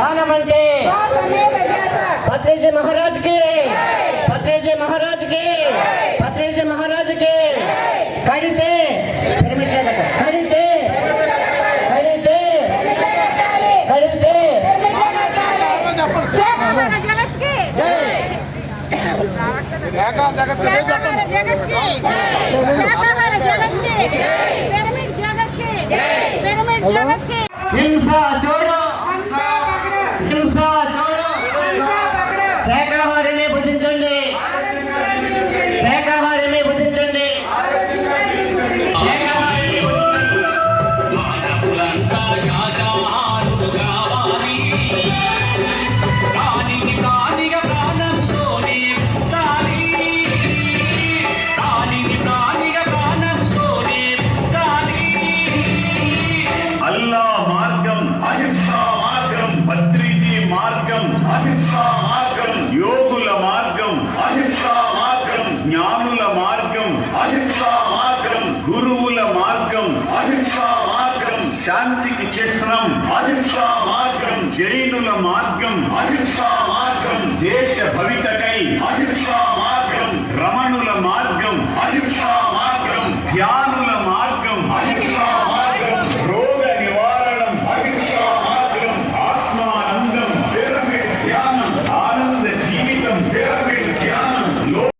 दानमन के महाराज के भत्रेजे महाराज के भत्रेजे महाराज के खरीदे हिंसा जो దానిని భుజించండి ప్రాణంతోనే భుజించండి అల్లా మార్గం అహింసా మార్గం భద్రీజీ మార్గం అహింసా మార్గం జ్ఞానుల మార్గం అహింసా మార్గం గురువుల మార్గం అహింసా మార్గం శాంతికి చిహ్నం అహింసా మార్గం జైనుల మార్గం అహింసా మార్గం దేశ భవితకై అహింసా మార్గం రమణుల మార్గం అహింసా మార్గం ధ్యానుల మార్గం అహింసా మార్గం రోగ నివారణం అహింసా మార్గం ఆత్మానందం ధ్యానం ఆనంద